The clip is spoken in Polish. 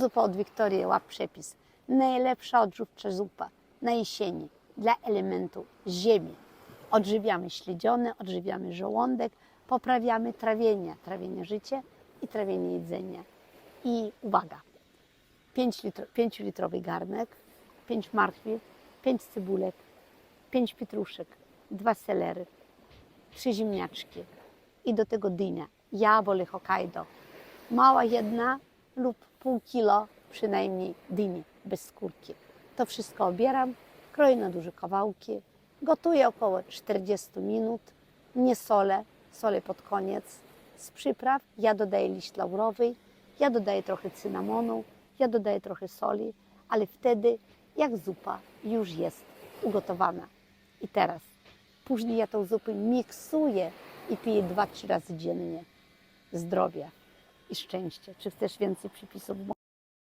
Zupa od Wiktorii, łap przepis. Najlepsza odżywcza zupa na jesieni dla elementu ziemi. Odżywiamy śledziony, odżywiamy żołądek, poprawiamy trawienie, trawienie życia i trawienie jedzenia. I uwaga, 5, litro, 5 litrowy garnek, 5 marchwi, 5 cebulek, 5 pietruszek, 2 selery, 3 ziemniaczki i do tego dynia. Ja wolę Hokkaido. Mała jedna lub pół kilo przynajmniej dyni bez skórki. To wszystko obieram, kroję na duże kawałki, gotuję około 40 minut, nie solę, solę pod koniec. Z przypraw ja dodaję liść laurowy, ja dodaję trochę cynamonu, ja dodaję trochę soli, ale wtedy jak zupa już jest ugotowana. I teraz później ja tą zupę miksuję i piję 2-3 razy dziennie. Zdrowia i szczęścia. Czy chcesz więcej przepisów?